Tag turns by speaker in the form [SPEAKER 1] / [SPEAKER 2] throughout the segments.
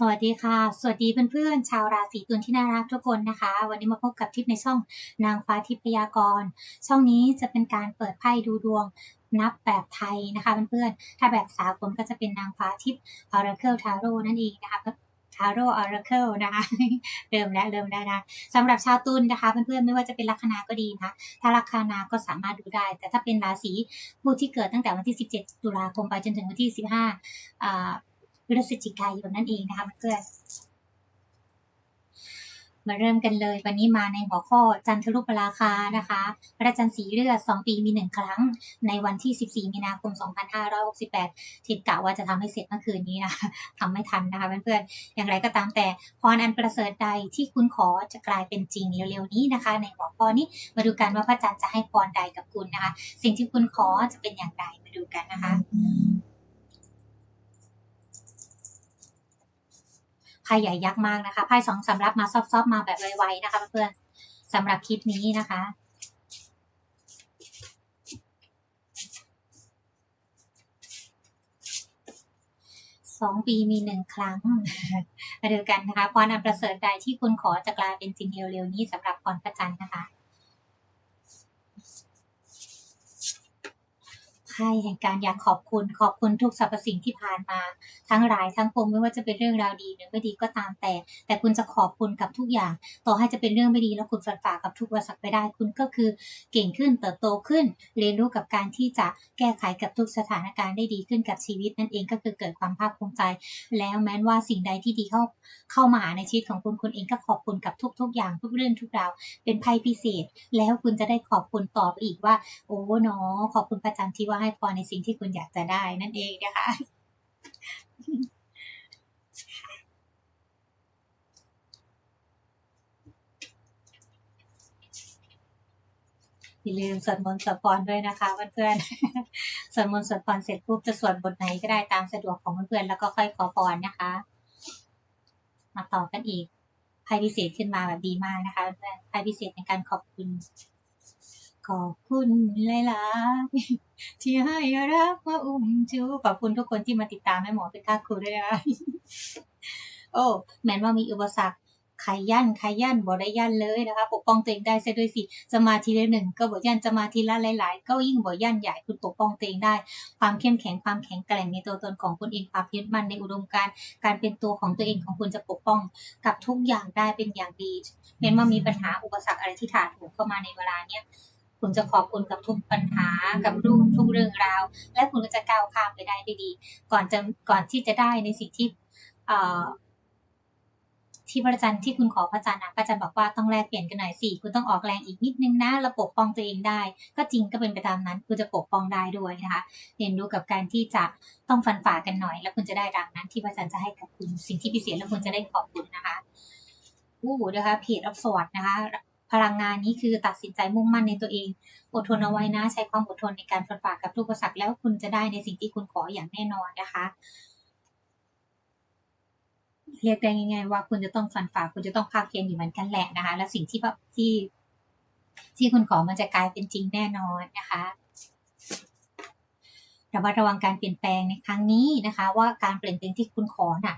[SPEAKER 1] สวัสดีค่ะ สวัสดีเพื่อนๆ ชาวราศีตุลที่น่ารักทุกคนนะคะ วันนี้มาพบกับทิปในช่องนางฟ้าทิพยากร ช่องนี้จะเป็นการเปิดไพ่ดูดวงนับแบบไทยนะคะเพื่อนๆ ถ้าแบบสากลก็จะเป็นนางฟ้าทิพย์ Oracle Tarot นั่นเองนะคะ Tarot Oracle นะคะเริ่มแล้วเริ่มได้นะสำหรับชาวตุลนะคะเพื่อนๆไม่ว่าจะเป็นลัคนาก็ดีนะถ้าลัคนาก็สามารถดูได้ แต่ถ้าเป็นราศีผู้ที่เกิดตั้งแต่วันที่ 17 ตุลาคมไปจนถึงวันที่ 15อ่า พฤศจิกายนนั่นเองนะคะเพื่อนมาเริ่มกันเลย วันนี้มาในหัวข้อจันทรุปราคานะคะพระจันทร์สีเลือด 2 ปีมีหนึ่งครั้ง ในวันที่ 14 มีนาคม 2568 ทิดกะว่าจะทำให้เสร็จเมื่อคืนนี้นะคะทำไม่ทันนะคะเพื่อนๆ อย่างไรก็ตามแต่พรอันประเสริฐใดที่คุณขอจะกลายเป็นจริงเร็วๆนี้นะคะ ในหัวข้อนี้มาดูกันว่าพระจันทร์จะให้พรใดกับคุณนะคะ สิ่งที่คุณขอจะเป็นอย่างไรมาดูกันนะคะ ไพ่ใหญ่ยักษ์มากนะคะไพ่สองสำรับมาซอฟๆมาแบบไวๆนะคะเพื่อนๆสำหรับคลิปนี้นะคะสองปีมีหนึ่งครั้งมาดูกันนะคะพรอันประเสริฐใดที่คุณขอจะกลายเป็นจริงเร็วๆนี้สำหรับพรพระจันนะคะไพ่แห่งการอยากขอบคุณขอบคุณทุกสรรพสิ่งที่ผ่านมาทั้งหลายทั้งปวงไม่ว่าจะเป็นเรื่องราวดีหรือไม่ดีก็ตามแต่ แต่คุณจะขอบคุณกับทุกอย่าง ต่อให้จะเป็นเรื่องไม่ดีแล้วคุณฝันฝ่ากับทุกอุปสรรคไปได้ คุณก็คือเก่งขึ้นเติบโตขึ้น เรียนรู้กับการที่จะแก้ไขกับทุกสถานการณ์ได้ดีขึ้นกับชีวิต นั่นเองก็คือเกิดความภาคภูมิใจ แล้วแม้ว่าสิ่งใดที่ดีเข้าเข้ามาหาในชีวิตของคุณคุณเองก็ขอบคุณกับทุก ๆ อย่างทุกเรื่องทุกราวเป็นไพ่พิเศษ แล้วคุณจะได้ขอบคุณต่อไปอีกว่า โอ้เนาะขอบคุณพระจันทร์ที่ว่าให้พรในสิ่งที่คุณอยากจะได้นั่นเองนะคะ อย่าลืมสวดมนต์สวดพรด้วยนะคะเพื่อนๆสวดมนต์สวดพรเสร็จปุ๊บจะสวดบทไหนก็ได้ตามสะดวกของเพื่อนๆแล้วก็ค่อยขอพรนะคะ มาต่อกันอีกไพ่พิเศษขึ้นมาแบบดีมากนะคะเพื่อนๆไพ่พิเศษในการขอบคุณ ขอบคุณหลายๆที่ให้รักมาอุ้มชูขอบคุณทุกคนที่มาติดตามให้หมอเป็นค่าครูด้วยนะโอ้แม้ว่ามีอุปสรรคใครยันใครยันบ่ได้ยันเลยนะคะปกป้องตัวเองได้เสียด้วยสิสมาธิละหนึ่งก็บ่ยันสมาธิละหลาย ๆ ก็ยิ่งบ่ยันใหญ่คุณปกป้องตัวเองได้ ความเข้มแข็งความแข็งแกร่งในตัวตนของคุณเองความยึดมั่นในอุดมการณ์การเป็นตัวของตัวเองของคุณจะปกป้องกับทุกอย่างได้เป็นอย่างดีแม้ว่ามีปัญหาอุปสรรคอะไรที่ถาโถมเข้ามาในเวลาเนี้ย คุณจะขอบคุณกับทุกปัญหากับรูปทุกเรื่องราว และคุณก็จะก้าวข้ามไปได้ด้วยดี ก่อนจะก่อนที่จะได้ในสิ่งที่เอ่อที่พระจันทร์ที่คุณขอพระจันทร์นะพระจันทร์บอกว่าต้องแลกเปลี่ยนกันหน่อยสิคุณต้องออกแรงอีกนิดนึงนะแล้วปกป้องตัวเองได้ ก็จริงก็เป็นไปตามนั้น คุณจะปกป้องได้ด้วยนะคะเรียนรู้กับการที่จะต้องฟันฝ่ากันหน่อย แล้วคุณจะได้ดังนั้นที่พระจันทร์จะให้กับคุณสิ่งที่พิเศษแล้วคุณจะได้ขอบคุณนะคะอู้นะคะเพจอัพสวัสดนะคะ พลังงานนี้คือตัดสินใจมุ่งมั่นในตัวเอง อดทนเอาไว้นะ ใช้ความอดทนในการฟันฝ่ากับทุกอุปสรรคแล้วคุณจะได้ในสิ่งที่คุณขออย่างแน่นอนนะคะ เรียกได้ง่ายๆว่าคุณจะต้องฟันฝ่าคุณจะต้องภาคเพียรอยู่เหมือนกันแหละนะคะ และสิ่งที่แบบที่ ที่คุณขอมันจะกลายเป็นจริงแน่นอนนะคะระมัดระวังการเปลี่ยนแปลงในครั้งนี้นะคะ ว่าการเปลี่ยนแปลงที่คุณขอน่ะ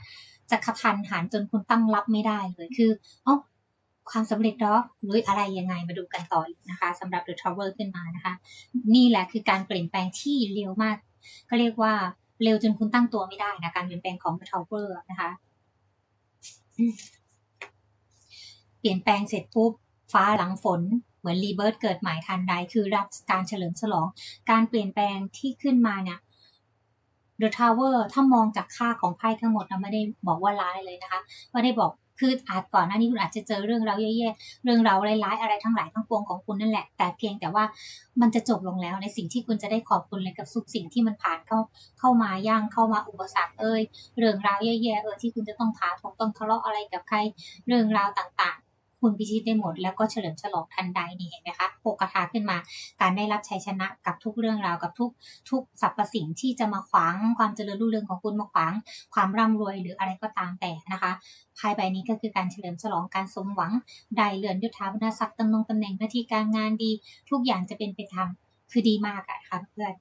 [SPEAKER 1] จะขับทันหันจนคุณตั้งรับไม่ได้เลยคือเอ้า ความสำเร็จหรอหรืออะไรยังไงมาดูกันต่ออีกนะคะสำหรับ The Tower ขึ้นมานะคะ นี่แหละคือการเปลี่ยนแปลงที่เร็วมาก ก็เรียกว่าเร็วจนคุณตั้งตัวไม่ได้นะการเปลี่ยนแปลงของ The Tower นะคะเปลี่ยนแปลงเสร็จปุ๊บฟ้าหลังฝนเหมือนรีเบิร์ตเกิดใหม่ทันใดคือรับการเฉลิมฉลอง การเปลี่ยนแปลงที่ขึ้นมาเนี่ย The Tower ถ้ามองจากค่าของไพ่ทั้งหมดนะไม่ได้บอกว่าร้ายเลยนะคะ ไม่ได้บอก คืออาจก่อนหน้านี้คุณอาจจะเจอเรื่องราวแย่ๆเรื่องราวร้ายๆอะไรทั้งหลายทั้งปวงของคุณนั่นแหละ แต่เพียงแต่ว่ามันจะจบลงแล้วในสิ่งที่คุณจะได้ขอบคุณเลยกับทุกสิ่งที่มันผ่านเข้าเข้ามาย่างเข้ามาอุปสรรคเอ่ยเรื่องราวแย่ๆเออที่คุณจะต้องถาถงต้องทะเลาะอะไรกับใคร เรื่องราวต่างๆ คุณพิชิตได้หมด แล้วก็เฉลิมฉลองทันใดนี่เห็นไหมคะโปกคาถาขึ้นมา การได้รับชัยชนะกับทุกเรื่องราวกับทุกทุกสรรพสิ่งที่จะมาขวางความเจริญรุ่งเรืองของคุณมาขวาง ความร่ำรวยหรืออะไรก็ตามแต่นะคะไพ่ใบนี้ก็คือการเฉลิมฉลองการสมหวังได้เลื่อนยศถาบรรดาศักดิ์ตำแหน่งตำแหน่งหน้าที่การงานดี ทุกอย่างจะเป็นไปตามคือดีมากอะค่ะเพื่อน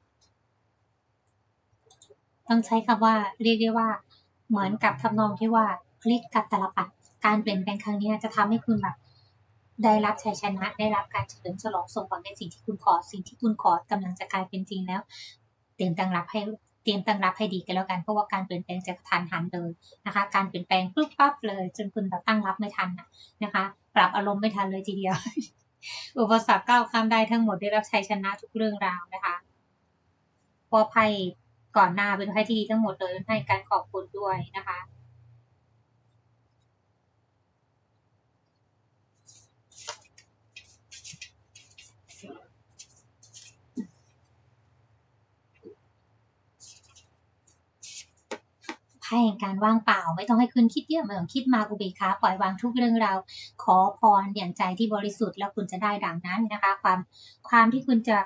[SPEAKER 1] ต้องใช้คำว่าเรียกได้ว่า เหมือนกับทำนองที่ว่าฤทธิ์กับตลปัด การเปลี่ยนแปลงครั้งนี้จะทำให้คุณแบบได้รับชัยชนะ ได้รับการเฉลิมฉลองสมหวังในสิ่งที่คุณขอ สิ่งที่คุณขอกำลังจะกลายเป็นจริงแล้ว เตรียมตั้งรับให้เตรียมตั้งรับให้ดีกันแล้วกันเพราะว่าการเปลี่ยนแปลงจะทันหันเลยนะคะ การเปลี่ยนแปลงปุ๊บปั๊บเลย จนคุณแบบตั้งรับไม่ทันนะคะ ปรับอารมณ์ไม่ทันเลยทีเดียว อุปสรรคก้าวข้ามได้ทั้งหมดได้รับชัยชนะทุกเรื่องราวนะคะเพราะไพ่ก่อนหน้าเป็นไพ่ที่ดีทั้งหมดเลยให้การขอบคุณด้วยนะคะ ไพ่แห่งการว่างเปล่า ไม่ต้องให้คุณคิดเยอะไม่ต้องคิดมากอุเบกขาปล่อยวางทุกเรื่องราวขอพรอย่างใจที่บริสุทธิ์แล้วคุณจะได้ดังนั้นนะคะ ความความที่คุณจะ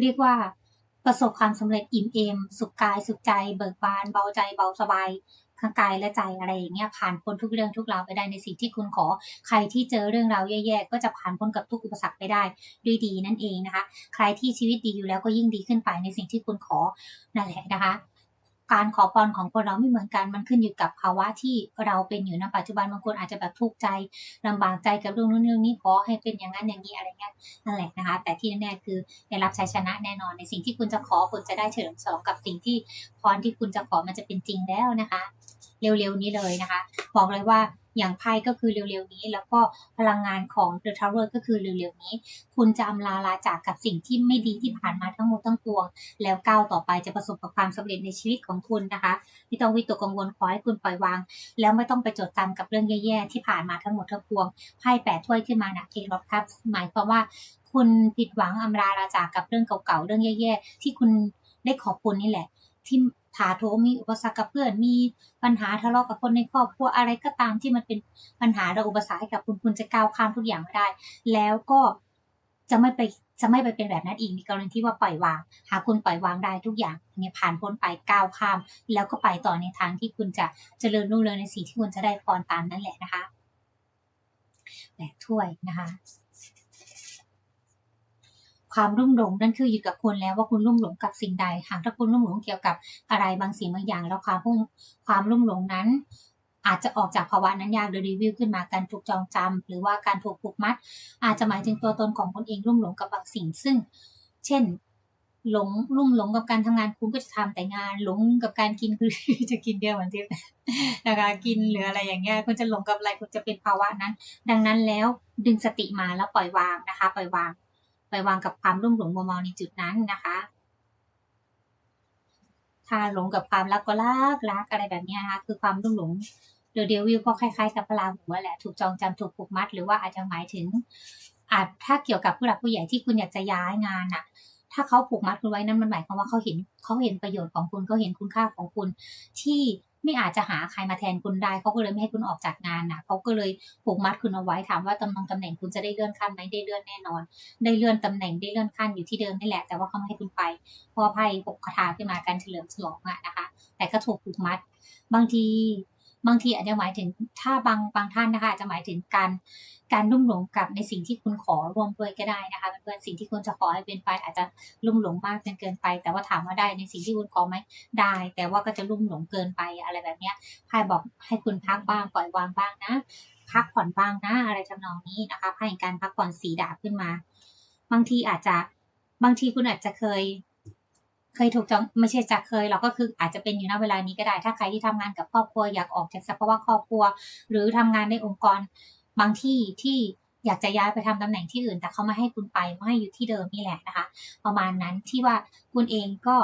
[SPEAKER 1] เรียกว่าประสบความสำเร็จอิ่มเอม สุขกายสุขใจเบิกบาน เบาใจเบาสบายทั้งกายและใจอะไรอย่างเงี้ยผ่านพ้นทุกเรื่องทุกราวไปได้ในสิ่งที่คุณขอ ใครที่เจอเรื่องราวแย่ๆก็จะผ่านพ้นกับทุกอุปสรรคไปได้ด้วยดีนั่นเองนะคะ ใครที่ชีวิตดีอยู่แล้วก็ยิ่งดีขึ้นไปในสิ่งที่คุณขอนั่นแหละนะคะ การขอพรของคนเราไม่เหมือนกัน มันขึ้นอยู่กับภาวะที่เราเป็นอยู่ในปัจจุบันบางคนอาจจะแบบทุกข์ใจลำบากใจกับเรื่องนู้นเรื่องนี้ขอให้เป็นอย่างนั้นอย่างนี้อะไรเงี้ยนั่นแหละนะคะ แต่ที่แน่ๆคือได้รับชัยชนะแน่นอนในสิ่งที่คุณจะขอคุณจะได้เฉลิมฉลองกับสิ่งที่พรที่คุณจะขอมันจะเป็นจริงแล้วนะคะ เร็วๆนี้เลยนะคะ บอกเลยว่าอย่างไพ่ก็คือเร็วๆนี้ แล้วก็พลังงานของ The Tower ก็คือเร็วๆนี้ คุณจะอำลาลาจากกับสิ่งที่ไม่ดีที่ผ่านมาทั้งหมดทั้งปวง แล้วก้าวต่อไปจะประสบกับความสำเร็จในชีวิตของคุณนะคะไม่ต้องวิตกกังวลขอให้คุณปล่อยวาง แล้วไม่ต้องไปจดจำกับเรื่องแย่ๆที่ผ่านมาทั้งหมดทั้งปวงไพ่แปดถ้วยขึ้นมานะเอรอบครับ หมายความว่าคุณผิดหวังอำลาลาจากกับเรื่องเก่าๆเรื่องแย่ๆที่คุณได้ขอบคุณนี่แหละ ที่ ถาโถมมีอุปสรรคกับเพื่อนมีปัญหาทะเลาะกับคนในครอบครัวอะไรก็ตามที่มันเป็นปัญหาหรืออุปสรรคกับคุณคุณจะก้าวข้ามทุกอย่างไม่ได้ แล้วก็จะไม่ไปจะไม่ไปเป็นแบบนั้นอีกในกรณีที่ว่าปล่อยวาง หากคุณปล่อยวางได้ทุกอย่างเนี่ยผ่านพ้นไปก้าวข้าม แล้วก็ไปต่อในทางที่คุณจะเจริญรุ่งเรืองในสิ่งที่คุณจะได้พรตามนั่นแหละนะคะแบกถ้วยนะคะ ความรุ่มหลงนั่นคืออยู่กับคุณแล้วว่าคุณรุ่มหลงกับสิ่งใดหากถ้าคุณรุ่มหลงเกี่ยวกับอะไรบางสิ่งบางอย่าง แล้วความพุ่งความรุ่มหลงนั้น อาจจะออกจากภาวะนั้นยากโดยรีวิวขึ้นมาการถูกจองจำหรือว่าการถูกผูกมัด อาจจะหมายถึงตัวตนของคุณเองรุ่มหลงกับบางสิ่งซึ่ง เช่นหลงรุ่มหลงกับการทำงานคุณก็จะทำแต่งานหลงกับการกินคือจะกินเดียวเหมือนที่นะคะกินหรืออะไรอย่างเงี้ยคุณจะหลงกับอะไรคุณจะเป็นภาวะนั้น ดังนั้นแล้วดึงสติมาแล้วปล่อยวางนะคะ ปล่อยวาง ไปวางกับความรุ่มหลงมัวเมาในจุดนั้นนะคะ ถ้าหลงกับความรักก็รักรักอะไรแบบนี้นะคะ คือความรุ่มหลงเดอะเดวิลก็คล้ายๆกับพลาหัวแหละ ถูกจองจำถูกผูกมัด หรือว่าอาจจะหมายถึง อาจถ้าเกี่ยวกับผู้หลักผู้ใหญ่ที่คุณอยากจะย้ายงานน่ะ ถ้าเขาผูกมัดคุณไว้นั่นมันหมายความว่าเขาเห็นเขาเห็นประโยชน์ของคุณเขาเห็นคุณค่าของคุณที่ ไม่อาจจะหาใครมาแทนคุณได้เขาก็เลยไม่ให้คุณออกจากงานนะเขาก็เลยผูกมัดคุณเอาไว้ถามว่าตำแหน่งตำแหน่งคุณจะได้เลื่อนขั้นไหมได้เลื่อนแน่นอน ได้เลื่อนตำแหน่งได้เลื่อนขั้นอยู่ที่เดิมนี่แหละแต่ว่าเขาไม่ให้คุณไปเพราะว่าไพ่ปกคาถาขึ้นมาการเฉลิมฉลองอะนะคะ แต่ก็ถูกผูกมัด บางที บางทีอาจจะหมายถึงถ้าบางบางท่านนะคะอาจจะหมายถึงการการลุ่มหลงกับในสิ่งที่คุณขอร่วมด้วยก็ได้นะคะเพื่อนๆสิ่งที่คุณจะขอให้เป็นไปอาจจะลุ่มหลงมากจนเกินไป แต่ว่าถามว่าได้ในสิ่งที่คุณขอไหมได้ แต่ว่าก็จะลุ่มหลงเกินไปอะไรแบบเนี้ยไพ่บอกให้คุณพักบ้างปล่อยวางบ้างนะ พักผ่อนบ้างนะอะไรทำนองนี้นะคะไพ่แห่งการพักผ่อนสีดาบขึ้นมา บางทีอาจจะบางทีคุณอาจจะเคย เคยถูกจองไม่ใช่จะเคยเราก็คืออาจจะเป็นอยู่ณเวลานี้ก็ได้ ถ้าใครที่ทำงานกับครอบครัวอยากออกจากสภาวะครอบครัว หรือทำงานในองค์กรบางที่ที่อยากจะย้ายไปทำตำแหน่งที่อื่น แต่เขาไม่ให้คุณไปไม่ให้อยู่ที่เดิมนี่แหละนะคะ ประมาณนั้นที่ว่าคุณเองก็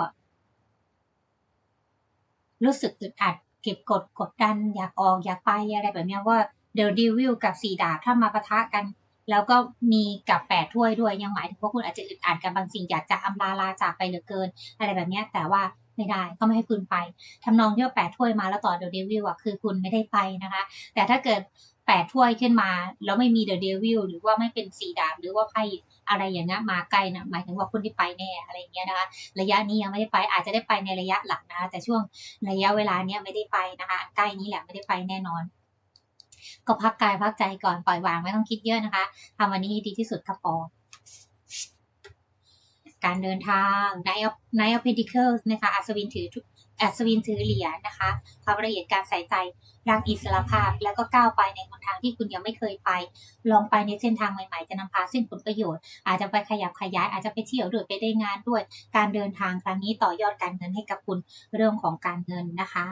[SPEAKER 1] รู้สึกอึดอัด เก็บกดกดดัน อยากออกอยากไปอะไรแบบนี้ว่าเดลดิวิลกับสีดาบถ้ามาปะทะกัน แล้วก็มีกับแปดถ้วยด้วยยังหมายถึงว่าคุณอาจจะอึดอัดกับบางสิ่งอยากจะอำลาลาจากไปเหลือเกิน อะไรแบบนี้แต่ว่าไม่ได้เขาไม่ให้คุณไปทำนองที่ว่าแปดถ้วยมาแล้วต่อเดอะเดวิลอะคือคุณไม่ได้ไปนะคะ แต่ถ้าเกิดแปดถ้วยขึ้นมา แล้วไม่มีเดอะเดวิลหรือว่าไม่เป็นสีดาบหรือว่าไพ่อะไรอย่างเงี้ยมาใกล้นะหมายถึงว่าคุณได้ไปแน่อะไรอย่างเงี้ยนะคะระยะนี้ยังไม่ได้ไปอาจจะได้ไปในระยะหลังนะคะแต่ช่วงระยะเวลาเนี้ยไม่ได้ไปนะคะใกล้นี้แหละไม่ได้ไปแน่นอน ก็พักกายพักใจก่อนปล่อยวางไม่ต้องคิดเยอะนะคะทำวันนี้ดีที่สุดก็พอการเดินทาง Knight of Knight of Pentacles นะคะอัศวินถืออัศวินถือเหรียญนะคะ ความละเอียดการใส่ใจรักอิสระภาพ แล้วก็ก้าวไปในหนทางที่คุณยังไม่เคยไป ลองไปในเส้นทางใหม่ๆ จะนำพาซึ่งผลประโยชน์ อาจจะไปขยับขยาย อาจจะไปเที่ยวด้วยไปได้งานด้วย การเดินทางครั้งนี้ต่อยอดการเงินให้กับคุณเรื่องของการเงินนะคะ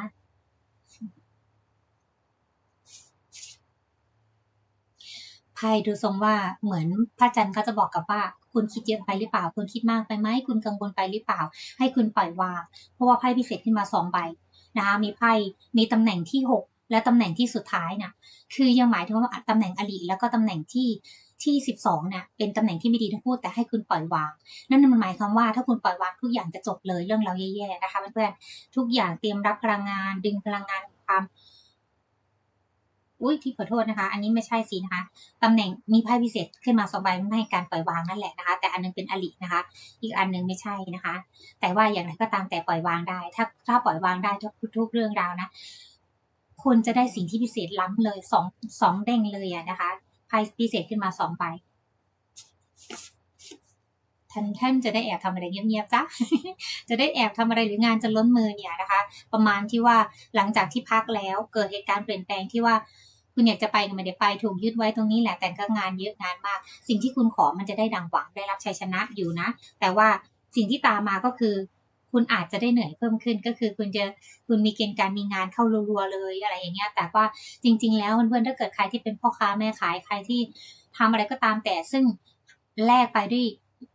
[SPEAKER 1] ไพ่ดูทรงว่าเหมือนพระจันทร์เขาจะบอกกับว่า คุณคิดเยอะไปหรือเปล่า คุณคิดมากไปไหมคุณกังวลไปหรือเปล่า ให้คุณปล่อยวางเพราะว่าไพ่พิเศษขึ้นมาสองใบนะคะมีไพ่มีตำแหน่งที่หกและตำแหน่งที่สุดท้ายน่ะคือยังหมายถึงว่าตำแหน่งอลีแล้วก็ตำแหน่งที่ที่สิบสองเนี่ยเป็นตำแหน่งที่ไม่ดีทั้งคู่แต่ให้คุณปล่อยวาง นั่นมันหมายความว่าถ้าคุณปล่อยวางทุกอย่างจะจบเลยเรื่องเราแย่ๆนะคะเพื่อนๆทุกอย่างเตรียมรับพลังงานดึงพลังงานความ อุ้ยที่ขอโทษนะคะ อันนี้ไม่ใช่สินะคะตำแหน่งมีไพ่พิเศษขึ้นมาสองใบไม่ให้การปล่อยวางนั่นแหละนะคะ แต่อันนึงเป็นอลินะคะ อีกอันนึงไม่ใช่นะคะ แต่ว่าอย่างไรก็ตามแต่ปล่อยวางได้ ถ้าถ้าปล่อยวางได้ทุกทุกเรื่องราวนะคุณจะได้สิ่งที่พิเศษล้ำเลยสองสองเด้งเลยอะนะคะไพ่พิเศษขึ้นมาสองใบท่านท่านจะได้แอบทำอะไรเงียบๆจ้ะจะได้แอบทำอะไรหรืองานจะล้นมือเนี่ยนะคะ ประมาณที่ว่าหลังจากที่พักแล้วเกิดเหตุการณ์เปลี่ยนแปลงที่ว่า คุณอยากจะไปก็ไม่ได้ไปถูกยึดไว้ตรงนี้แหละแต่ก็งานเยอะงานมาก สิ่งที่คุณขอมันจะได้ดังหวังได้รับชัยชนะอยู่นะ แต่ว่าสิ่งที่ตามมาก็คือ คุณอาจจะได้เหนื่อยเพิ่มขึ้นก็คือคุณจะคุณมีเกณฑ์การมีงานเข้ารัวๆเลยอะไรอย่างเงี้ย แต่ว่าจริง ๆ แล้วเพื่อนๆถ้าเกิดใครที่เป็นพ่อค้าแม่ขายใครที่ทำอะไรก็ตามแต่ซึ่งแลกไปด้วย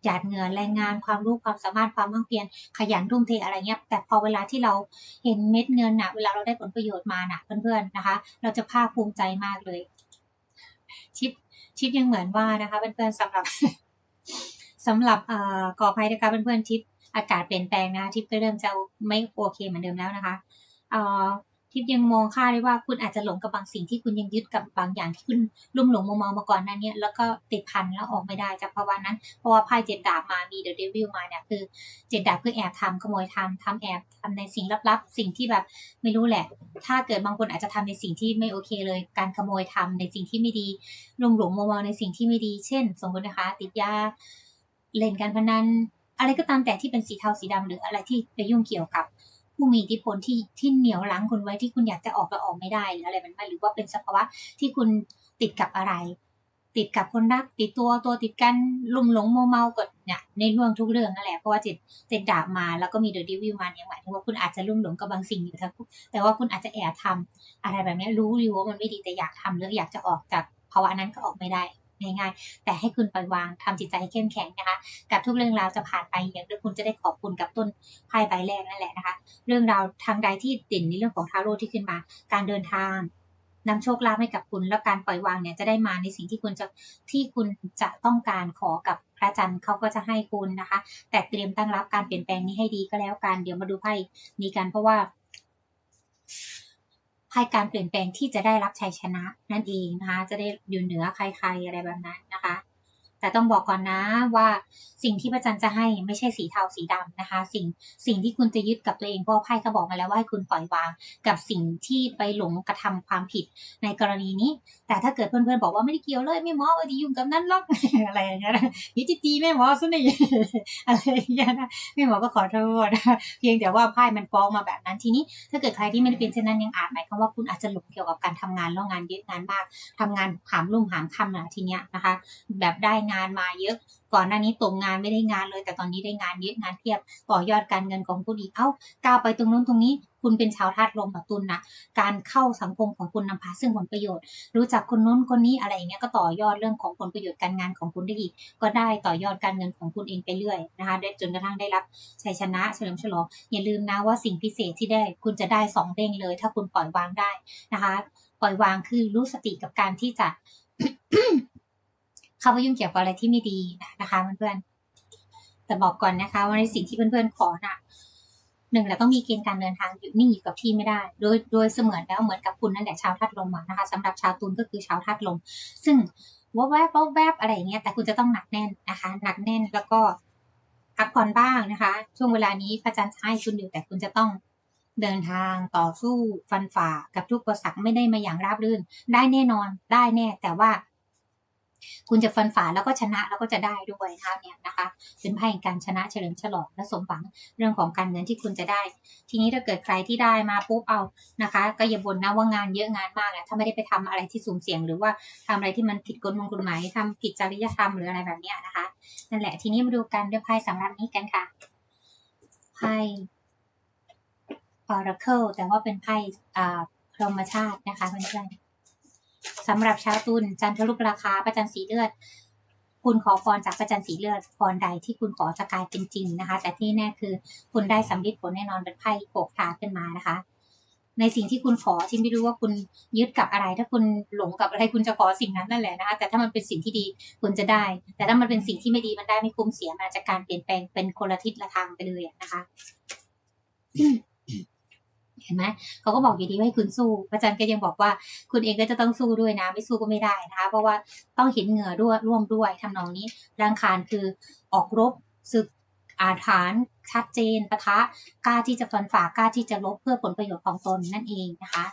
[SPEAKER 1] หยาดเหงื่อแรงงานความรู้ความสามารถความมั่งเพียรขยันทุ่มเทอะไรเงี้ยแต่พอเวลาที่เราเห็นเม็ดเงินน่ะเวลาเราได้ผลประโยชน์มาน่ะเพื่อนๆนะคะ เราจะภาคภูมิใจมากเลยชิปชิปยังเหมือนว่านะคะเพื่อนๆสำหรับสำหรับเอ่อก่อภัยนะคะเพื่อนๆชิปอากาศเปลี่ยนแปลงนะทิปก็เริ่มจะไม่โอเคเหมือนเดิมแล้วนะคะเอ่อ ทิพยังมองค่าได้ว่าคุณอาจจะหลงกับบางสิ่งที่คุณยังยึดกับบางอย่างที่คุณลุ่มหลงมองมาก่อนนั้นเนี่ยแล้วก็ติดพันแล้วออกไม่ได้จากภาวะนั้น เพราะว่าไพ่เจ็ดดาบมามีเดอะเดวิลมาเนี่ยคือเจ็ดดาบคือแอบทำขโมยทำทำแอบทำในสิ่งลับๆ สิ่งที่แบบไม่รู้แหละ ถ้าเกิดบางคนอาจจะทำในสิ่งที่ไม่โอเคเลย การขโมยทำในสิ่งที่ไม่ดีลุ่มหลงมองในสิ่งที่ไม่ดี เช่น สมมตินะคะ ติดยาเล่นการพนันอะไรก็ตามแต่ที่เป็นสีเทาสีดำหรืออะไรที่ไปยุ่งเกี่ยวกับ ผู้มีอิทธิพลที่ที่เหนียวรั้งคุณไว้ที่คุณอยากจะออกแล้วออกไม่ได้หรืออะไรมันไม่หรือว่าเป็นสภาวะที่คุณติดกับอะไร ติดกับคนรักติดตัวตัวติดกันลุ่มหลงโมเมากดเนี่ยในเรื่องทุกเรื่องนั่นแหละเพราะว่าจิตเจ็ดดาบมาแล้วก็มีเดอะดิวิวมาเนี่ยหมายถึงว่าคุณอาจจะลุ่มหลงกับบางสิ่งอยู่ทั้งแต่ว่าคุณอาจจะแอบทำอะไรแบบนี้รู้อยู่ว่ามันไม่ดีแต่อยากทำหรืออยากจะออกจากภาวะนั้นก็ออกไม่ได้ ง่ายๆ แต่ให้คุณปล่อยวางทำจิตใจให้เข้มแข็งนะคะ กับทุกเรื่องราวจะผ่านไปอย่างเดียวคุณจะได้ขอบคุณกับต้นไพ่ใบแรกนั่นแหละนะคะ เรื่องราวทางใดที่เด่นในเรื่องของทาโร่ที่ขึ้นมา การเดินทางนำโชคลาภให้กับคุณแล้วการปล่อยวางเนี่ยจะได้มาในสิ่งที่คุณจะที่คุณจะต้องการขอกับพระจันทร์เขาก็จะให้คุณนะคะ แต่เตรียมตั้งรับการเปลี่ยนแปลงนี้ให้ดีก็แล้วกันเดี๋ยวมาดูไพ่นี้กันเพราะว่า ภายการเปลี่ยนแปลงที่จะได้รับชัยชนะนั่นเองนะคะ จะได้อยู่เหนือใครๆอะไรแบบนั้นนะคะ แต่ต้องบอกก่อนนะว่าสิ่งที่พระจันทร์จะให้ไม่ใช่สีเทาสีดำนะคะ สิ่งสิ่งที่คุณจะยึดกับตัวเองเพราะไพ่เขาบอกมาแล้วว่าให้คุณปล่อยวาง กับสิ่งที่ไปหลงกระทำความผิดในกรณีนี้ แต่ถ้าเกิดเพื่อนๆบอกว่าไม่ได้เกี่ยวเลยไม่หมอว่าจะยุ่งกับนั้นหรอกอะไรอย่างเงี้ยยิ่จะตีแม่หมอซะหน่อะไรอย่างเงี้ยนะแม่หมอก็ขอโทษเพียงแต่ว่าไพ่มันฟ้องมาแบบนั้นทีนี้ ถ้าเกิดใครที่ไม่ได้เป็นเช่นนั้นยังอาจหมายความว่าคุณอาจจะหลงเกี่ยวกับการทำงานแล้วงานเยอะงานมากทำงานหามลุ่มหามค่ำนะทีเนี้ยนะคะ แบบได้งานมาเยอะ ก่อนหน้านี้ตกงานไม่ได้งานเลย แต่ตอนนี้ได้งานเยอะงานเทียบต่อยอดการเงินของคุณอีกเอ้าก้าวไปตรงนู้นตรงนี้ คุณเป็นชาวธาตุลมกับตุลนะการเข้าสังคมของคุณนำพาซึ่งผลประโยชน์ รู้จักคนนู้นคนนี้อะไรอย่างเงี้ยก็ต่อยอดเรื่องของผลประโยชน์การงานของคุณได้อีก ก็ได้ต่อยอดการเงินของคุณเองไปเรื่อยนะคะได้จนกระทั่งได้รับชัยชนะเฉลิมฉลองอย่าลืมนะว่าสิ่งพิเศษที่ได้คุณจะได้สองเด้งเลย ถ้าคุณปล่อยวางได้นะคะ ปล่อยวางคือรู้สติกับการที่จะ เข้าไปยุ่งเกี่ยวกับอะไรที่ไม่ดีนะคะเพื่อนๆแต่บอกก่อนนะคะ ว่าในสิ่งที่เพื่อนๆขอน่ะหนึ่งเราต้องมีเกณฑ์การเดินทางอยู่นิ่งอยู่กับที่ไม่ได้ โดยโดยเสมือนแล้วเหมือนกับคุณนั่นแหละชาวธาตุลมนะคะสำหรับชาวตุลก็คือชาวธาตุลม ซึ่งว่าแวบว่าแวบอะไรอย่างเงี้ยแต่คุณจะต้องหนักแน่นนะคะ หนักแน่นแล้วก็พักผ่อนบ้างนะคะ ช่วงเวลานี้พระจันทร์ให้คุณอยู่แต่คุณจะต้องเดินทางต่อสู้ฟันฝ่ากับทุกประสักไม่ได้มาอย่างราบรื่น ได้แน่นอนได้แน่ แต่ว่า คุณจะฟันฝ่าแล้วก็ชนะแล้วก็จะได้ด้วยนะคะเนี่ยนะคะ เป็นไพ่แห่งการชนะเฉลิมฉลองและสมหวังเรื่องของการเงินที่คุณจะได้ ทีนี้ถ้าเกิดใครที่ได้มาปุ๊บเอานะคะ ก็อย่าบ่นนะว่างานเยอะงานมากอะถ้าไม่ได้ไปทำอะไรที่สุ่มเสี่ยง หรือว่าทำอะไรที่มันผิดกฎมงกฎหมายทำผิดจริยธรรมหรืออะไรแบบนี้นะคะนั่นแหละทีนี้มาดูกันด้วยไพ่สำหรับนี้กันค่ะไพ่ Oracle แต่ว่าเป็นไพ่อ่าพรมชาตินะคะเพื่อนๆ สำหรับชาวตุลจันทรุปราคาประจันสีเลือด คุณขอพรจากพระจันสีเลือดพรใดที่คุณขอจะกลายเป็นจริงนะคะ แต่ที่แน่คือคุณได้สำลิดผลแน่นอนเป็นไพ่โปกทาขึ้นมานะคะ ในสิ่งที่คุณขอที่ไม่รู้ว่าคุณยึดกับอะไร ถ้าคุณหลงกับอะไรคุณจะขอสิ่งนั้นนั่นแหละนะคะ แต่ถ้ามันเป็นสิ่งที่ดีคุณจะได้ แต่ถ้ามันเป็นสิ่งที่ไม่ดีมันได้ไม่คุ้มเสียมาจจะการเปลี่ยนแปลงเป็นคนละทิศละทางไปเลยนะคะ เห็นไหมเขาก็บอกอยู่ดีว่าให้คุณสู้พระจันทร์ก็ยังบอกว่าคุณเองก็จะต้องสู้ด้วยนะ ไม่สู้ก็ไม่ได้นะคะ เพราะว่าต้องเห็นเหงื่อด้วยร่วมด้วยทำนองนี้รังคารคือออกรบศึกอาถานชัดเจนปะทะกล้าที่จะฟันฝ่ากล้าที่จะลบเพื่อผลประโยชน์ของตนนั่นเองนะคะ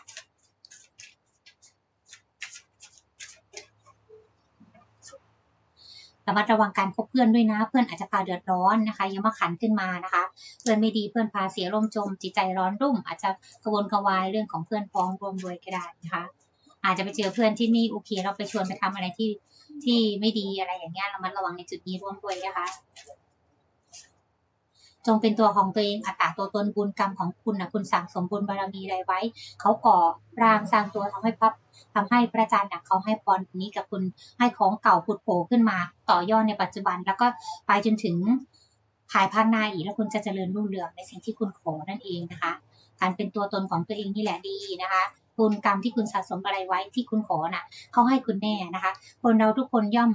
[SPEAKER 1] ระมัดระวังการคบเพื่อนด้วยนะ เพื่อนอาจจะพาเดือดร้อนนะคะยังมาขันขึ้นมานะคะ เพื่อนไม่ดีเพื่อนพาเสียลมจม จิตใจร้อนรุ่ม อาจจะกระวนกระวายเรื่องของเพื่อนพ้องรวมรวยก็ได้นะคะ อาจจะไปเจอเพื่อนที่ไม่โอเค เราไปชวนไปทำอะไรที่ที่ไม่ดีอะไรอย่างเงี้ยเรามัดระวังในจุดนี้ร่วมด้วยนะคะ จงเป็นตัวของตัวเองอัตตาตัวตนบุญกรรมของคุณนะคุณสั่งสมบุญบารมีอะไรไว้ เขาก่อร่างสร้างตัวทำให้พับทำให้พระจันทร์น่ะเขาให้พรนี้กับคุณให้ของเก่าผุดโผล่ขึ้นมา ต่อยอดในปัจจุบัน แล้วก็ไปจนถึงภายภาคหน้าอีกแล้วคุณจะเจริญรุ่งเรืองในสิ่งที่คุณขอนั่นเองนะคะ การเป็นตัวตนของตัวเองนี่แหละดีนะคะ บุญกรรมที่คุณสะสมอะไรไว้ที่คุณขอน่ะเขาให้คุณแน่นะคะ คนเราทุกคนย่อม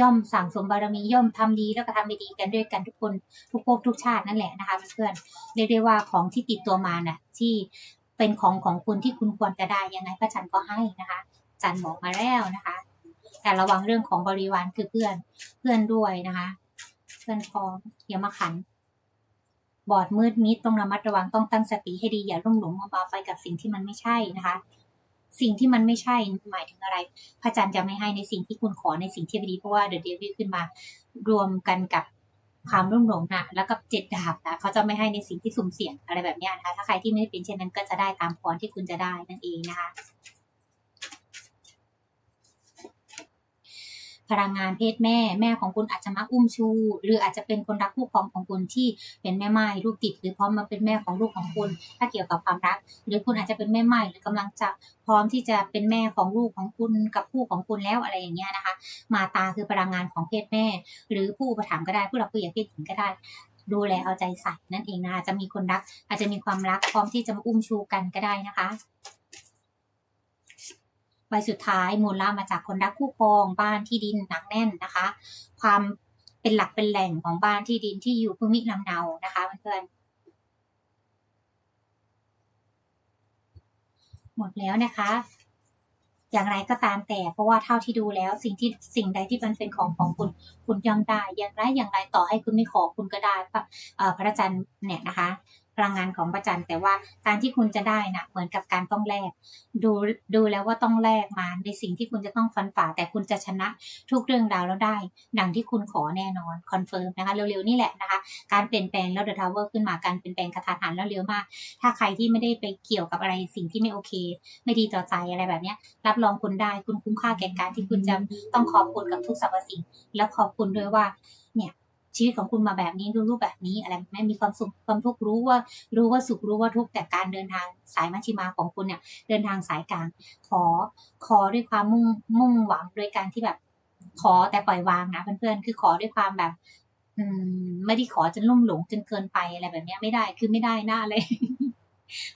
[SPEAKER 1] ย่อมสั่งสมบารมีย่อมทำดีแล้วก็ทำไม่ดีกันด้วยกันทุกคนทุกภพทุกชาตินั่นแหละนะคะเพื่อนเรียกได้ว่าของที่ติดตัวมาน่ะที่เป็นของของคุณที่คุณควรจะได้ยังไงพระจันทร์ก็ให้นะคะจันทร์บอกมาแล้วนะคะ แต่ระวังเรื่องของบริวารคือเพื่อนเพื่อนด้วยนะคะ เพื่อนพ้องอย่ามาขัน บอดมืดมิดต้องระมัดระวังต้องตั้งสติให้ดีอย่าลุ่มหลงมัวเมาไปกับสิ่งที่มันไม่ใช่นะคะ สิ่งที่มันไม่ใช่หมายถึงอะไร พระจันทร์จะไม่ให้ในสิ่งที่คุณขอในสิ่งที่ไม่ดีเพราะว่าเดอะเดวิลขึ้นมารวมกันกับความรุ่มหลงนะแล้วกับเจ็ดดาบนะเขาจะไม่ให้ในสิ่งที่สุ่มเสี่ยงอะไรแบบนี้นะคะถ้าใครที่ไม่ได้เป็นเช่นนั้นก็จะได้ตามพรที่คุณจะได้นั่นเองนะคะ พลังงานเพศแม่ แม่ของคุณอาจจะมาอุ้มชู หรืออาจจะเป็นคนรักคู่ครองของคุณที่เป็นแม่ไม้ลูกติด หรือพร้อมมาเป็นแม่ของลูกของคุณ ถ้าเกี่ยวกับความรัก หรือคุณอาจจะเป็นแม่ไม้หรือกำลังจะพร้อมที่จะเป็นแม่ของลูกของคุณกับคู่ของคุณแล้วอะไรอย่างเงี้ยนะคะ มาตาคือพลังงานของเพศแม่ หรือผู้อุปถัมก็ได้ผู้หลักผู้ใหญ่เพศหญิงก็ได้ดูแลเอาใจใส่นั่นเองนะคะจะมีคนรัก อาจจะมีความรักพร้อมที่จะมาอุ้มชูกันก็ได้นะคะ ใบสุดท้ายมูลล่ามาจากคนรักคู่ครองบ้านที่ดินหนักแน่นนะคะ ความเป็นหลักเป็นแหล่งของบ้านที่ดินที่อยู่ภูมิลำเนานะคะเพื่อนๆหมดแล้วนะคะ อย่างไรก็ตามแต่เพราะว่าเท่าที่ดูแล้วสิ่งที่สิ่งใดที่มันเป็นของของคุณคุณย่อมได้อย่างไรอย่างไรต่อให้คุณไม่ขอคุณก็ได้พระอ่อพระจันทร์เนี่ยนะคะ พลังงานของพระจันทร์แต่ว่าการที่คุณจะได้นะเหมือนกับการต้องแลกดูดูแล้วว่าต้องแลกมาในสิ่งที่คุณจะต้องฟันฝ่า แต่คุณจะชนะทุกเรื่องราวแล้วได้ ดังที่คุณขอแน่นอนคอนเฟิร์มนะคะเร็วๆนี่แหละนะคะ การเปลี่ยนแปลงแล้วเดอะทาวเวอร์ขึ้นมาการเปลี่ยนแปลงกระทันหันแล้วเร็วมาก ถ้าใครที่ไม่ได้ไปเกี่ยวกับอะไรสิ่งที่ไม่โอเค ไม่ดีต่อใจอะไรแบบเนี้ย รับรองคุณได้คุณคุ้มค่าแก่การที่คุณจะต้องขอบคุณกับทุกสรรพสิ่ง และขอบคุณด้วยว่า ชีวิตของคุณมาแบบนี้รู้รูปแบบนี้อะไรไม่มีความสุขความทุกข์รู้ว่า รู้ว่าสุขรู้ว่าทุกข์แต่การเดินทางสายมัชฌิมาของคุณเนี่ยเดินทางสายกลาง ขอขอด้วยความมุ่งมุ่งหวังโดยการที่แบบขอแต่ปล่อยวางนะเพื่อนๆคือขอด้วยความแบบอืมไม่ได้ขอจนลุ่มหลงจนเกินไปอะไรแบบนี้ไม่ได้คือไม่ได้หน้าเลย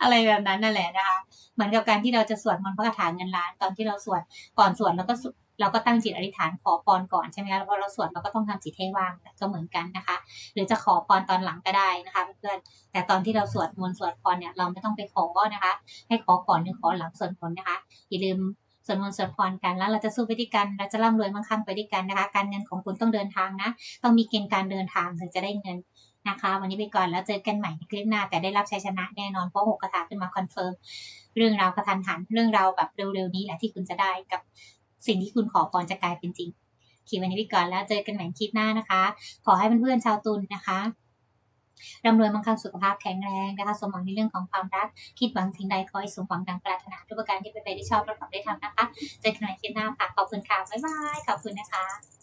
[SPEAKER 1] อะไรแบบนั้นนั่นแหละนะคะเหมือนกับการที่เราจะสวดมนต์พระคาถาเงินล้านตอนที่เราสวดก่อนสวดเราก็ส เราก็ตั้งจิตอธิษฐานขอพรก่อนใช่ไหมคะแล้วพอเราสวดเราก็ต้องทำจิตให้ว่างก็เหมือนกันนะคะ หรือจะขอพรตอนหลังก็ได้นะคะเพื่อนแต่ตอนที่เราสวดมนต์สวดพรเนี่ยเราไม่ต้องไปขอนะคะ ให้ขอก่อนหรือขอหลังสวดมนต์นะคะอย่าลืมสวดมนต์สวดพรกันแล้วเราจะสู้ไปด้วยกันเราจะร่ำรวยมั่งคั่งไปด้วยกันนะคะ การเงินของคุณต้องเดินทางนะ ต้องมีเกณฑ์การเดินทางถึงจะได้เงินนะคะ วันนี้ไปก่อนแล้วเจอกันใหม่ในคลิปหน้า แต่ได้รับชัยชนะแน่นอนเพราะหกกระถาขึ้นมาคอนเฟิร์มเรื่องราวกระทันหันเรื่องราวแบบเร็วๆนี้แหละที่คุณจะได้กับ สิ่งที่คุณขอพรจะกลายเป็นจริงคิดวันนี้ไปก่อนแล้วเจอกันใหม่คลิปหน้านะคะ ขอให้เพื่อนๆชาวตุลนะคะร่ำรวยมั่งคั่งสุขภาพแข็งแรงนะคะสมหวังในเรื่องของความรัก คิดหวังสิ่งใดขอให้สมหวังดังปรารถนาทุกประการที่เป็นไปได้ชอบประกอบได้ทำนะคะ เจอกันใหม่คลิปหน้าค่ะ ขอบคุณค่ะ บ๊ายบาย ขอบคุณนะคะ